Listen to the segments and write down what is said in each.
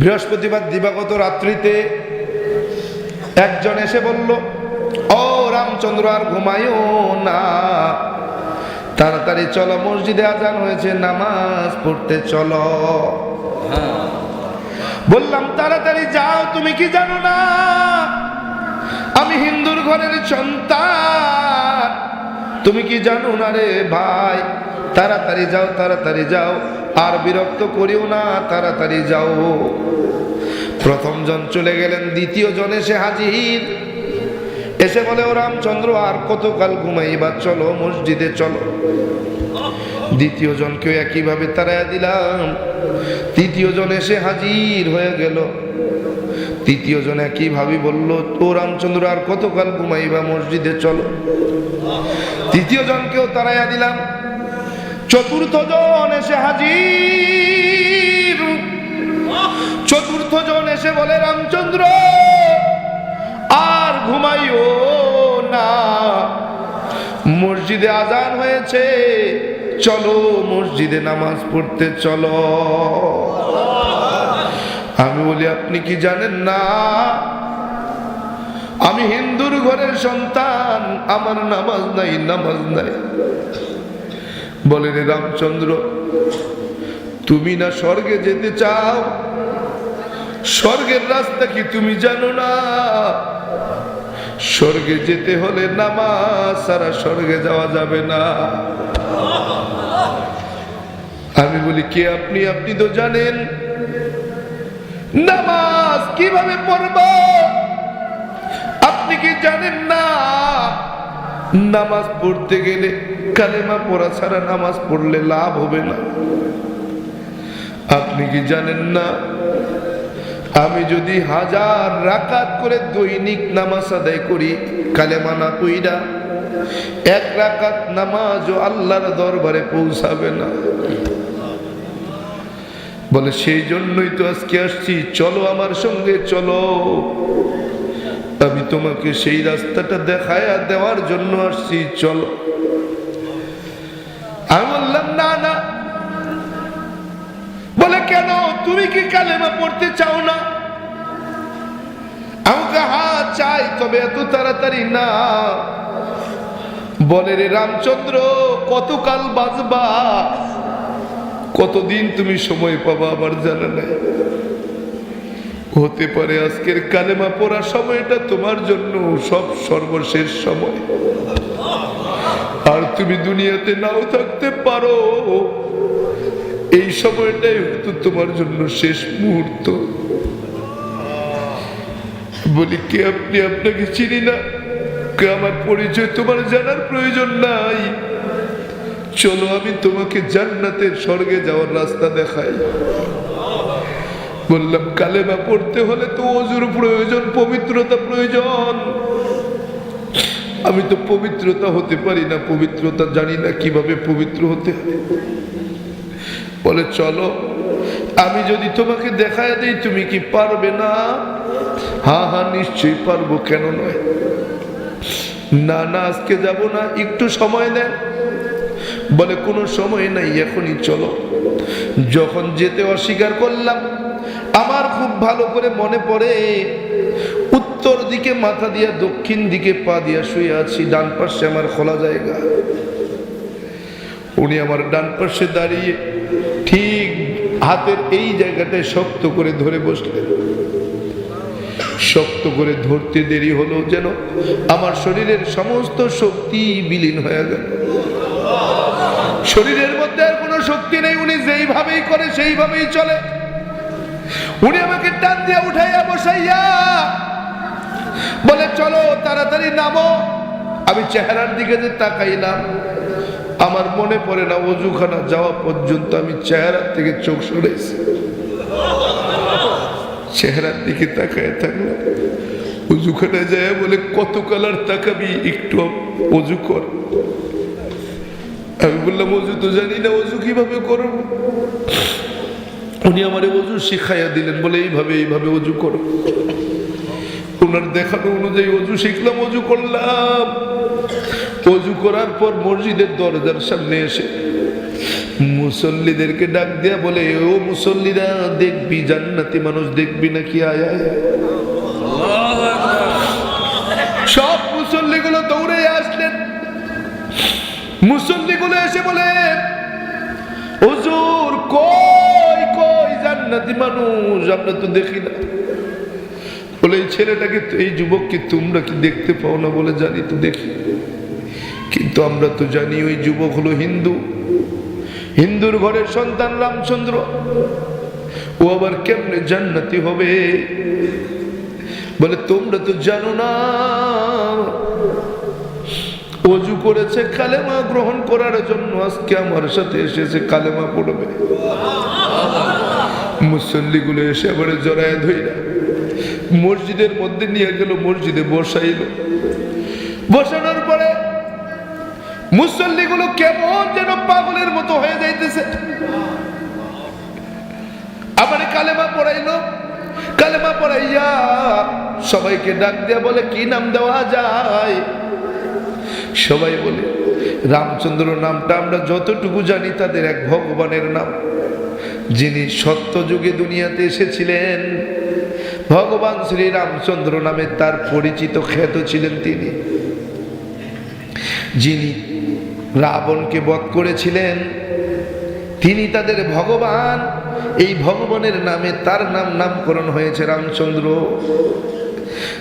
বৃহস্পতিবার দিবাগত রাত্রিতে একজন এসে বলল, ও রামচন্দ্র, আর ঘুমায়ও না। তাড়াতাড়ি চলো, মসজিদে আজান হয়েছে, নামাজ পড়তে চলো। বললাম, তাড়াতাড়ি যাও, তুমি কি জানো না? আমি হিন্দুর ঘরের সন্তান। তুমি কি জানো না রে ভাই? তাড়াতাড়ি যাও তাড়াতাড়ি যাও। আর বিরক্ত করিও না, তাড়াতাড়ি যাও। প্রথম জন চলে গেলেন, দ্বিতীয় জন এসে হাজির। এসে বলে, ও রামচন্দ্র, আর কতকাল ঘুমাইবা? চলো মসজিদে, চলো। দ্বিতীয় জনকেও একইভাবে তারাইয়া দিলাম। তৃতীয় জন এসে হাজির হয়ে গেল। তৃতীয় জন একইভাবে বলল, ও রামচন্দ্র, আর কতকাল ঘুমাইবা? মসজিদে চলো। তৃতীয় জনকেও তারাইয়া দিলাম। চতুর্থ জন এসে হাজির। চতুর্থ জন এসে বলে, রামচন্দ্র আর ঘুমাইও না। মসজিদে আজান হয়েছে, চলো মসজিদে নামাজ পড়তে চলো। আমি বলি, আপনি কি জানেন না? আমি হিন্দুর ঘরের সন্তান, আমার নামাজ নাই নামাজ নাই। বলেন রামচন্দ্র, তুমি না স্বর্গে যেতে চাও? স্বর্গের রাস্তা কি তুমি জানো না? স্বর্গে যেতে হলে নামাজ সারা স্বর্গে যাওয়া যাবে না। আমি বলি, কে আপনি? আপনি তো জানেন। নামাজ কীভাবে পড়ব? আপনি কি জানেন না? নামাজ পড়তে গেলে কালেমা পড়া ছাড়া নামাজ পড়লে লাভ হবে না। আপনি কি জানেন না? আমি যদি হাজার রাকাত করে দৈনিক নামাজ আদায় করি, কালেমা না কইরা এক রাকাত নামাজও আল্লাহর দরবারে পৌঁছাবে না। বলে, সেই জন্যই তো আজকে আসছি, চলো আমার সঙ্গে, চলো। আমি তোমাকে সেই রাস্তাটা দেখায়া দেওয়ার জন্য আসছি, চলো। আমি বললাম, না না কেন? তুমি কি কালেমা পড়তে চাও না? আমাকে হা চাই, তবে এত তাড়াতাড়ি না। বলে রে রামচন্দ্র, কতকাল বাজবা? কতদিন তুমি সময় পাবা আমার জানা নাই। হতে পারে আজকের কালেমা পড়া সময়টা তোমার জন্য সব সর্বশেষ সময়। আর তুমি দুনিয়াতে নাও থাকতে পারো। এই সময়টাই হয়তো তোমার জন্য শেষ মুহূর্ত। বলি, কে আপনি? আপনাকে চিনি না? কে আমার পরিচয়? তোমার জানার প্রয়োজন নাই। চলো, আমি তোমাকে জান্নাতের স্বর্গে যাওয়ার রাস্তা দেখাই। বললাম, কালেমা পড়তে হলে তো অজুর প্রয়োজন, পবিত্রতা প্রয়োজন। আমি তো পবিত্রতা হতে পারি না, পবিত্রতা জানি না কীভাবে পবিত্র হতে হয়। বলে, চলো, আমি যদি তোমাকে দেখায় দিই, তুমি কি পারবে না? হ্যাঁ হ্যাঁ নিশ্চয়ই পারব, কেন নয়? না না, আজকে যাব না, একটু সময় দেন। বলে, কোনো সময় নাই, এখনই চলো। যখন যেতে অস্বীকার করলাম, আমার খুব ভালো করে মনে পড়ে, উত্তর দিকে মাথা দিয়া, দক্ষিণ দিকে পা দিয়া শুয়ে আছি, ডান পাশে আমার খোলা জায়গা। উনি আমার ডান পাশে দাঁড়িয়ে হাতের এই জায়গাটায় শক্ত করে ধরে বসলেন শক্ত করে ধরতে দেরি হলো যেন আমার শরীরের সমস্ত শক্তি বিলীন হয়ে গেল। শরীরের মধ্যে আর কোনো শক্তি নেই, উনি যেইভাবেই করে সেইভাবেই চলে। উনি আমাকে টান দিয়ে উঠাইয়া বসাইয়া বলে, চলো, তাড়াতাড়ি নামো। আমি চেহারার দিকে যে তাকাইলাম আমার মনে পড়ে না অজুখানা যাওয়া পর্যন্ত আমি চেহারার থেকে চোখ সরেছি চেহারার দিকে তাকায় থাকলাম। অজুখানা যায় বলে, কত কালার তাকাবি, একটু অজু কর। আমি বললাম, অজু তো জানি না, অজু কীভাবে করব? উনি আমার অজু শিখাইয়া দিলেন, বলে, এইভাবে এইভাবে অজু করো। ওনার দেখানো অনুযায়ী অজু শিখলাম, অজু করলাম। করার পর মসজিদের দরজার সামনে এসে মুসল্লিদেরকে ডাক দিয়া বলে ও মুসল্লিরা, দেখবি জান্নাতি মানুষ, দেখবি নাকি। সব মুসল্লিগুলো দৌড়ে আসলেন। মুসল্লিগুলো এসে বলে, হুজুর, কই কই জান্নাতি মানুষ, আমরা তো দেখি না। বলে, এই ছেলেটাকে, এই যুবককে তোমরা কি দেখতে পাও না বলে জানি তো দেখি। কিন্তু আমরা তো জানি ওই যুবক হলো হিন্দু। হিন্দুর ঘরের সন্তান রামচন্দ্র। ও আবার কেমনে জান্নাতি হবে? বলে, তোমরা তো জানো না, অজু করেছে, কালেমা গ্রহণ করার জন্য আজকে আমার সাথে এসেছে, কালেমা পড়বে। মুসল্লিগুলো এসে আবার জড়ায় ধইরা মসজিদের মধ্যে নিয়ে গেল, মসজিদে বসাইল। বসানোর মুসল্লিগুলো কেমন যেন পাগলের মতো হয়ে যাইতেছে। আবার কালেমা পড়াইলো, কালেমা পড়াইয়া সবাইকে ডাক দেয়া বলে, কি নাম দেওয়া যায়? সবাই বলে, রামচন্দ্র নামটা আমরা যতটুকু জানি তাদের এক ভগবানের নাম। যিনি সত্য যুগে দুনিয়াতে এসেছিলেন, ভগবান শ্রী রামচন্দ্র নামে তার পরিচিত খ্যাত ছিলেন তিনি। যিনি রাবণকে বধ করেছিলেন। তিনি তাদের ভগবান। এই ভগবানের নামে তার নাম নামকরণ হয়েছে রামচন্দ্র।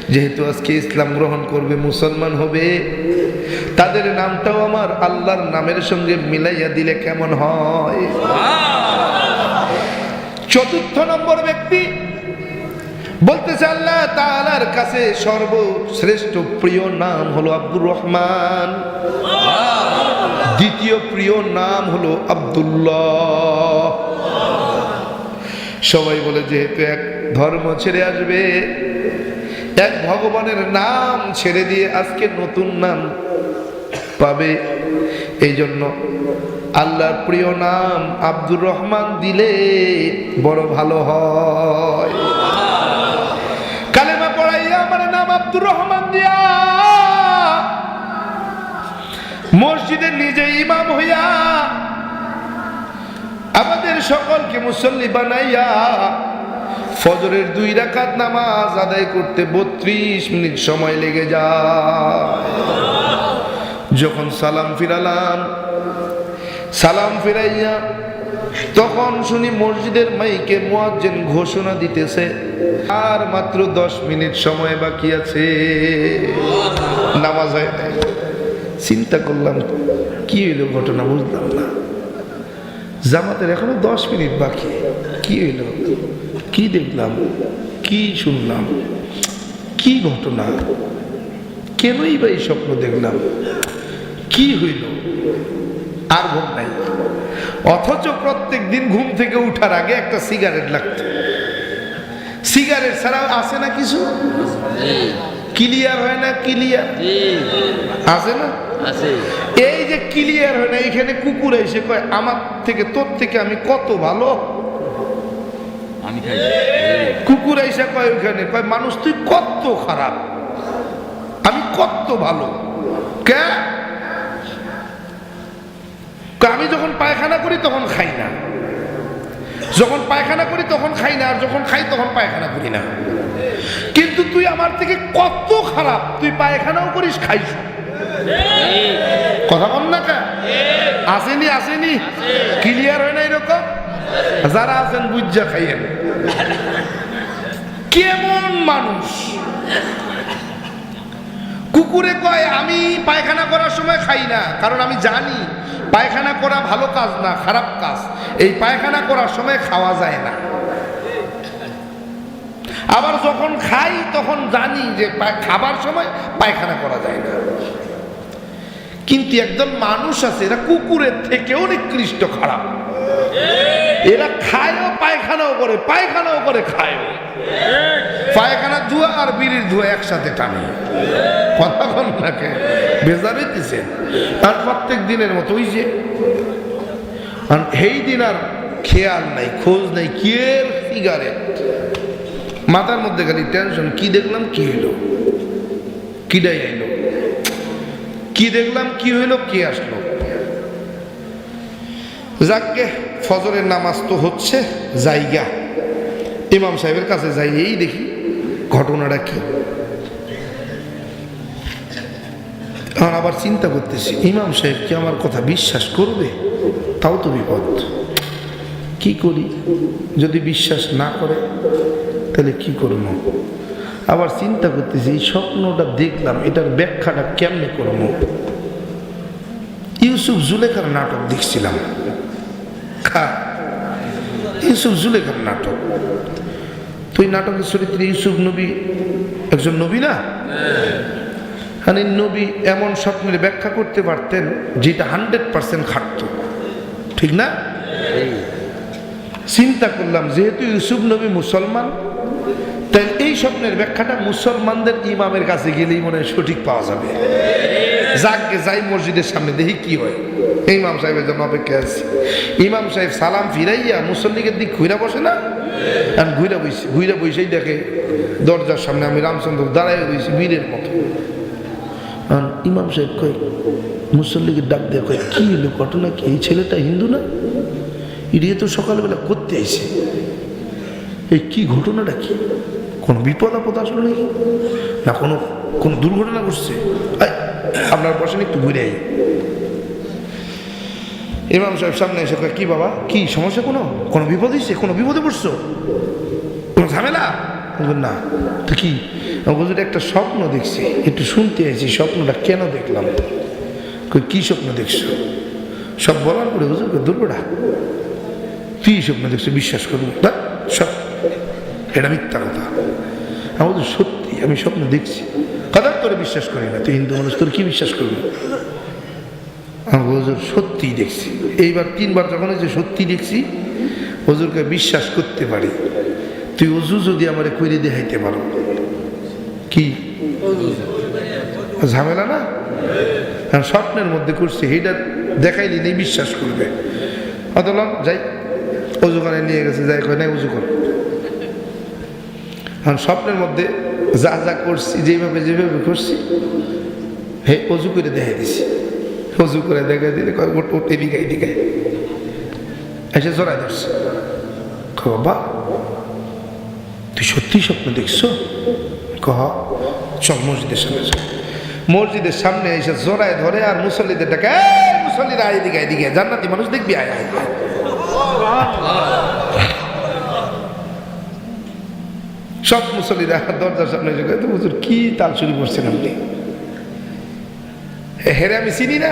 যেহেতু আজকে ইসলাম গ্রহণ করবে, মুসলমান হবে, তাদের নামটাও আমার আল্লাহর নামের সঙ্গে মিলাইয়া দিলে কেমন হয়? চতুর্থ নম্বর ব্যক্তি বলতেছে, আল্লাহ তাআলার কাছে সর্বশ্রেষ্ঠ প্রিয় নাম হলো আব্দুর রহমান। দ্বিতীয় প্রিয় নাম হলো আব্দুল্লাহ। সবাই বলে, যেহেতু এক ধর্ম ছেড়ে আসবে, এক ভগবানের নাম ছেড়ে দিয়ে আজকে নতুন নাম পাবে, এই জন্য আল্লাহর প্রিয় নাম আব্দুর রহমান দিলে বড় ভালো হয়। কালেমা পড়াইয়া আমার নাম আব্দুর রহমান দিয়া। মসজিদে নিজে ইমাম হইয়া আমাদের সকলকে মুসল্লি বানাইয়া ফজরের দুই রাকাত নামাজ আদায় করতে বত্রিশ মিনিট সময় লেগে যায়। যখন সালাম ফিরালাম, সালাম ফিরাইয়া তখন শুনি মসজিদের মাইকে মুয়াজ্জিন ঘোষণা দিতেছে, আর মাত্র দশ মিনিট সময় বাকি আছে। নামাজ হয় নাই। চিন্তা করলাম কি হইল ঘটনা বুঝলাম না। জামাতের এখনও দশ মিনিট বাকি। কি হইল? কি দেখলাম? কি শুনলাম? কি ঘটনা? কেনই বা এই স্বপ্ন দেখলাম? কি হইল? আর ঘুম নাই। অথচ প্রত্যেক দিন ঘুম থেকে উঠার আগে একটা সিগারেট লাগতো। সিগারেট ছাড়া আছে না কিছু? ক্লিয়ার হয় না ক্লিয়ার? আছে না? এই যে ক্লিয়ার হয় না এখানে কুকুর এসে কয় আমার থেকে তোর থেকে আমি কত ভালো? আমি খাই। কুকুর এসে কয় ওখানে কয় মানুষ তুই কত খারাপ? আমি কত ভালো? কে? আমি যখন পায়খানা করি তখন খাই না। যখন পায়খানা করি তখন খাই না আর যখন খাই তখন পায়খানা করি না। কিন্তু তুই আমার থেকে কত খারাপ? তুই পায়খানাও করিস খাইস। কথা বল না আসেনি আসেনি। ক্লিয়ার হয় না এরকম? যারা আছেন বুঝা খাইয়েন। কেমন মানুষ? কুকুরে কয়, আমি পায়খানা করার সময় খাই না, কারণ আমি জানি পায়খানা করা ভালো কাজ না, খারাপ কাজ। এই পায়খানা করার সময় খাওয়া যায় না। আবার যখন খাই, তখন জানি যে খাবার সময় পায়খানা করা যায় না। কিন্তু একজন মানুষ আছে, এরা কুকুরের থেকেও নিকৃষ্ট খারাপ। এরা খায়ও, পায়খানাও করে পায়খানাও করে খায়ও। পায়খানা ধোয়া আর বিড়ির ধোয়া একসাথে টানে। কথা নাকে বেজার হইতেছে আর প্রত্যেক দিনের মতো ওই যে এই দিন আর খেয়াল নাই, খোঁজ নাই কের সিগারেট মাথার মধ্যে খালি টেনশন কি দেখলাম, কি হইল? কিডাই আইলো? কি দেখলাম, কি হইল, কি আসলো? যাকে ফজরের নামাজ তো হচ্ছে জায়গা ইমাম সাহেবের কাছে যাই এই দেখি, ঘটনাটা কি। এখন আবার চিন্তা করতেছি, ইমাম সাহেব কি আমার কথা বিশ্বাস করবে? তাও তো বিপদ। কি করি? যদি বিশ্বাস না করে, তাহলে কি করব? আবার চিন্তা করতেছি এই স্বপ্নটা দেখলাম এটার ব্যাখ্যাটা কেমনে করব? ইউসুফ জুলেখার নাটক দেখছিলাম। খা ইউসুফ জুলেখার নাটক। তুই নাটকের চরিত্রে ইউসুফ নবী একজন নবী না? মানে নবী এমন স্বপ্নের ব্যাখ্যা করতে পারতেন যেটা হান্ড্রেড পার্সেন্ট খাটত। ঠিক না? চিন্তা করলাম যেহেতু ইউসুফ নবী মুসলমান এই স্বপ্নের ব্যাখ্যাটা মুসলমানদের ইমামের কাছে গেলেই মনে হয় সঠিক পাওয়া যাবে। যাকে যাই মসজিদের সামনে দেখি কি হয়। ইমাম সাহেবের জন্য অপেক্ষা আছি। ইমাম সাহেব সালাম ফিরাইয়া মুসল্লিকের দিক ঘুরা বসে না? আর ঘুরা বইছি ঘুরা বইসেই দেখে, দরজার সামনে আমি রামচন্দ্র দাঁড়াই রয়েছি বীরের মতো। ইমাম সাহেব কয়, মুসল্লিকে ডাক দেওয়া কয়, কি হলো, ঘটনা কি? এই ছেলেটা হিন্দু না? ইডিয়ে তো সকালবেলা করতে আইছে। এই কি ঘটনাটা কি? কোনো বিপদ আপদ আসলো নাকি? না কোনো কোনো দুর্ঘটনা ঘটছে? আপনার বসেন একটু ঘুরে আই। ইমাম সাহেব সামনে এসে কি বাবা? কি সমস্যা কোনো? কোনো বিপদ হয়েছে কোনো বিপদে পড়ছো? কোনো ঝামেলা? না। তো কি? বলছি, একটা স্বপ্ন দেখছি। একটু শুনতে আইছি স্বপ্নটা কেন দেখলাম? কি স্বপ্ন দেখছ? সব বলার পরে হুজুর কই, দুর্গটা কি স্বপ্ন দেখছ? বিশ্বাস করব সব এটা মিথ্যা কথা। আমি বলছি সত্যি, আমি স্বপ্ন দেখছি। কথা তোরে বিশ্বাস করি না, তুই হিন্দু মানুষ, তোর কি বিশ্বাস করবি? হুজুর সত্যিই দেখছি। এইবার তিনবার যখন যে সত্যি দেখছি, হুজুরকে বিশ্বাস করতে পারি। তুই অজু যদি আমার কইরে দেখাইতে পারো। কি? ঝামেলা না? স্বপ্নের মধ্যে করছি এইটা দেখাইলি নেই, বিশ্বাস করবে। অতলাম, যাই অজুখানে নিয়ে গেছে, যাই কয়, নাই উজু কর। কারণ স্বপ্নের মধ্যে যা যা করছি, যেভাবে যেভাবে করছি, হে, অজু করে দেখাই দিছি। অজু করে দেখা দিলে এদিকে এদিকে। এসে জড়াই ধরছে। বাবা, তুই সত্যি স্বপ্ন দেখছ? কহ চল মসজিদের সামনে মসজিদের সামনে এসে জোড়ায় ধরে আর মুসল্লিদের ডাকে, "এই মুসল্লিরা, এদিকে এদিকে, জান্নাতি মানুষ দেখবি? আয় আয় আয় সব মুসল্লিরা দরজার সামনে এসে "তো হুজুর, কি তাল শুরু করছেন আপনি? হেরে আমি চিনি না।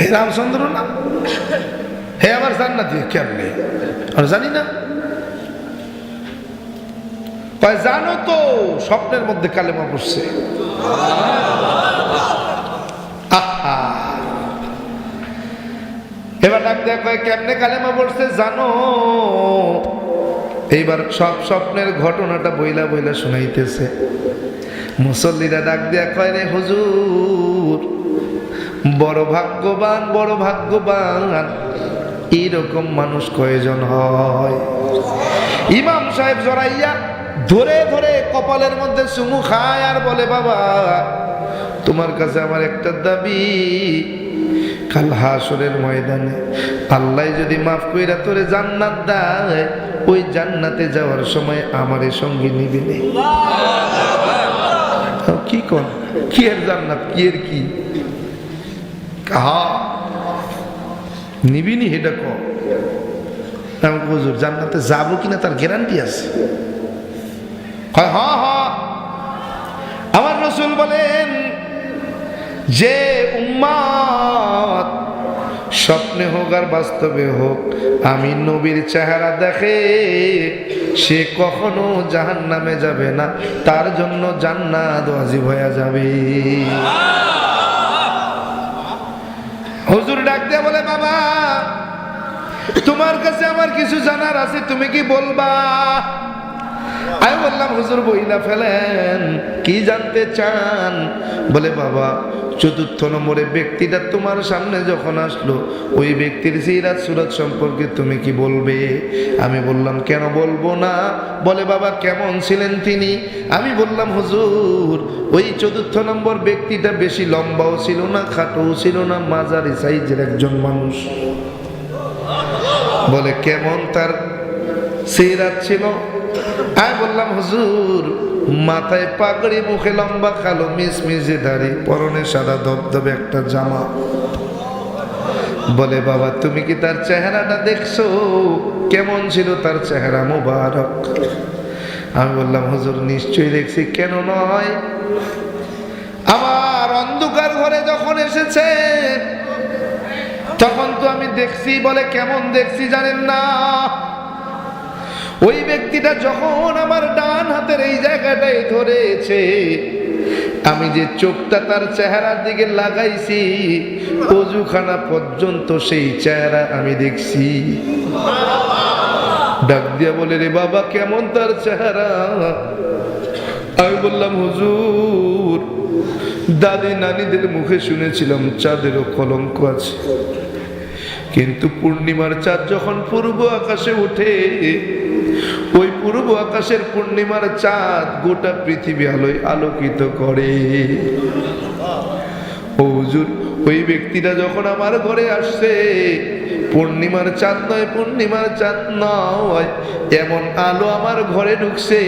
হে রামচন্দ্র না? হে আমার জান না জান্নাতি কেমনে আর জানি না। জানো তো, স্বপ্নের মধ্যে কালেমা পড়ছে। এবার ডাক দেয়া কয়, কেমনে কালেমা পড়ছে জানো? এইবার সব স্বপ্নের ঘটনাটা বইলা বইলা শুনাইতেছে। মুসল্লিরা ডাক দেয়া কয় রে হুজুর, বড় ভাগ্যবান বড় ভাগ্যবান, এইরকম মানুষ কয়জন হয়? ইমাম সাহেব জড়াইয়া ধরে ধরে কপালের মধ্যে চুমু খায় আর বলে, বাবা, তোমার কাছে আমার একটা দাবি। কাল হাসরের ময়দানে আল্লাহ যদি মাফ কইরা তোরে জান্নাত দেয় ওই জান্নাতে যাওয়ার সময় আমারে সঙ্গে নিবি কি কর কি এর জান্নাত? কি এর কি? হা নিবিনি হেটা কর জান্নাতে যাব কিনা তার গ্যারান্টি আছে। হ্যাঁ আমার রসুল বলেন, যে উম্মাদ স্বপ্নে হোক আর বাস্তবে হোক, আমি নবীর চেহারা দেখে সে কখনো জাহান নামে যাবে না, তার জন্য জান্নাত ওয়াজিব হয়ে যাবে। হুজুর ডাক দিয়ে বলে, বাবা, তোমার কাছে আমার কিছু জানার আছে, তুমি কি বলবা? আমি বললাম, হুজুর বইলা ফেলেন, কি জানতে চান? বলে, বাবা চতুর্থ নম্বরে ব্যক্তিটা তোমার সামনে যখন আসলো, ওই ব্যক্তির সিরাত সুরাত সম্পর্কে তুমি কি বলবে? আমি বললাম, কেন বলব না? বলে, বাবা, কেমন ছিলেন তিনি? আমি বললাম, হুজুর, ওই চতুর্থ নম্বর ব্যক্তিটা বেশি লম্বাও ছিল না, খাটোও ছিল না, মাঝারি সাইজের একজন মানুষ। বলে, কেমন তার সিরাত ছিল? আমি বললাম, হুজুর, মাথায় পাগড়ি, মুখে লম্বা কালো মিসমিসে দাড়ি, পরনে সাদা ধবধবে একটা জামা। বলে, বাবা, তুমি কি তার চেহারাটা দেখছ? কেমন ছিল তার চেহারা মোবারক? আমি বললাম, হুজুর, নিশ্চয়ই দেখছি, কেন নয়? আমার অন্ধকার ঘরে যখন এসেছে, তখন তো আমি দেখছি বলে কেমন দেখছি জানেন না? ওই ব্যক্তিটা যখন আমার ডান হাতের এই জায়গাটায় ধরেছে, আমি যে চোখটা তার চেহারার দিকে লাগাইছি, অজুখানা পর্যন্ত সেই চেহারা আমি দেখছি। ডাক দিয়া বলে, রে বাবা, কেমন তার চেহারা? আমি বললাম, হুজুর, দাদি নানিদের মুখে শুনেছিলাম চাঁদেরও কলঙ্ক আছে। কিন্তু পূর্ণিমার চাঁদ যখন পূর্ব আকাশে ওঠে ওই পূর্ব আকাশের পূর্ণিমার চাঁদ গোটা পৃথিবী আলোয় আলোকিত করে। ওই ব্যক্তিটা যখন আমার ঘরে আসছে, পূর্ণিমার চাঁদ নয়, পূর্ণিমার চাঁদ নয়, এমন আলো আমার ঘরে ঢুকছে,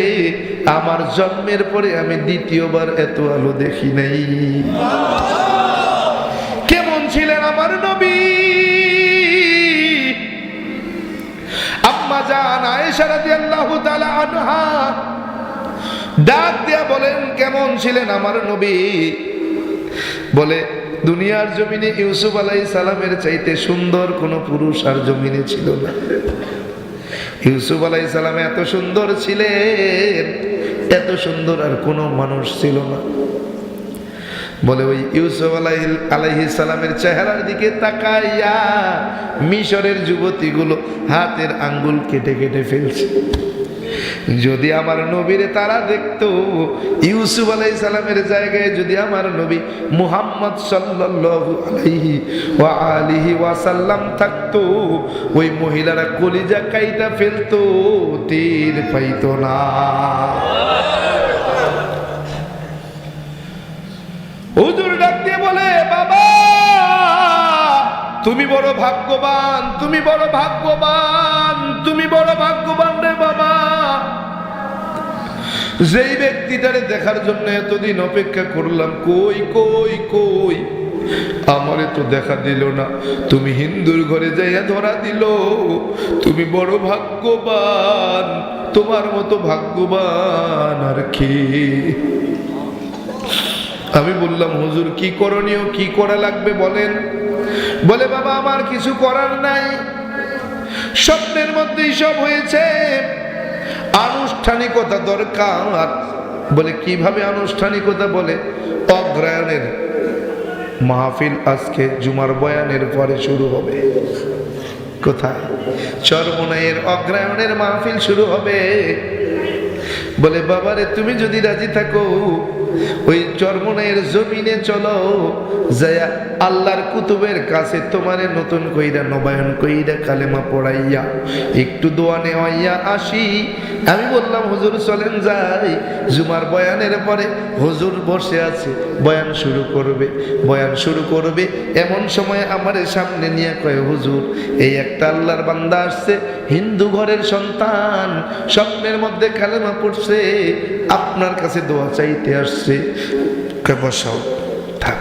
আমার জন্মের পরে আমি দ্বিতীয়বার এত আলো দেখি নাই। ডাক দিয়া বলেন, কেমন ছিলেন আমার নবী? বলে, দুনিয়ার জমিনে ইউসুফ আলাই সালামের চাইতে সুন্দর কোনো পুরুষ আর জমিনে ছিল না। ইউসুফ আলাই সালাম, এত সুন্দর ছিলেন, এত সুন্দর আর কোনো মানুষ ছিল না। বলে ওই ইউসুফ আলাই আলাইহি সালামের চেহারার দিকে তাকাইয়া মিশরের যুবতীগুলো হাতের আঙ্গুল কেটে কেটে ফেলছে। যদি আমার নবীরে তারা দেখতো, ইউসুফ আলাই সালামের জায়গায় যদি আমার নবী মুহাম্মদ সাল্লাল্লাহু আলাইহি ওয়া আলিহি ওয়াসাল্লাম থাকতো, ওই মহিলারা কলিজা কাইটা ফেলতো তীর পাইতো না। তুমি বড় ভাগ্যবান, তুমি বড় ভাগ্যবান, তুমি বড় ভাগ্যবান রে বাবা। যেই ব্যক্তিটারে দেখার জন্য এতদিন অপেক্ষা করলাম, কই কই কই? আমারে তো দেখা দিল না। তুমি হিন্দুর ঘরে যাইয়া ধরা দিল। তুমি বড় ভাগ্যবান, তোমার মতো ভাগ্যবান, আর কি? আমি বললাম, হুজুর, কি করণীয়, কি করা লাগবে বলেন? বলে, বাবা, আমার কিছু করার নাই। স্বপ্নের মধ্যেই সব হয়েছে। আনুষ্ঠানিকতা দরকার। বলে, কীভাবে আনুষ্ঠানিকতা? বলে অগ্রায়ণের মাহফিল আজকে, জুমার বয়ানের পরে শুরু হবে। কোথায়? চরমনাইয়ের অগ্রায়ণের মাহফিল শুরু হবে। বলে, বাবারে, তুমি যদি রাজি থাকো, ওই চরমনের জমিনে চলো, যায়া আল্লাহর কুতুবের কাছে তোমারে নতুন কইরা নবায়ন কইরা কালেমা পড়াইয়া, একটু দোয়া নেওয়াইয়া আসি। আমি বললাম, হুজুর, চলেন যাই। জুমার বয়ানের পরে হুজুর বসে আছে, বয়ান শুরু করবে, বয়ান শুরু করবে। এমন সময় আমার সামনে নিয়ে কয়, হুজুর, এই একটা আল্লাহর বান্দা আসছে হিন্দু ঘরের সন্তান, স্বপ্নের মধ্যে কালেমা পড়ছে, আপনার কাছে দোয়া চাইতে আসছে। বসাও, থাক।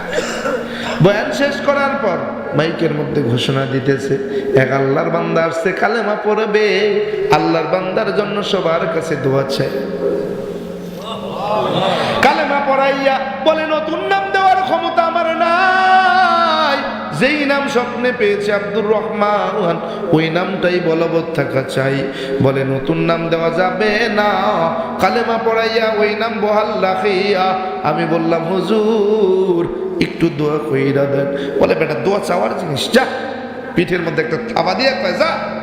বয়ান শেষ করার পর মাইকের মধ্যে ঘোষণা দিতেছে, এক আল্লাহর বান্দা আসছে, কালেমা পড়বে। আল্লাহর বান্দার জন্য সবার কাছে দোয়া চাই। কালেমা পড়াইয়া বলে যেই নাম স্বপ্নে পেয়েছে আব্দুর রহমান, ওই নামটাই বলবৎ থাকা চাই। বলে, নতুন নাম দেওয়া যাবে না। কালেমা পড়াইয়া ওই নাম বহাল রাখিয়া। আমি বললাম, হুজুর, একটু দোয়া কইরা দেন। বলে, বেটা, দোয়া চাওয়ার জিনিস, যা। পিঠের মধ্যে একটা থাবা দিয়ে যা।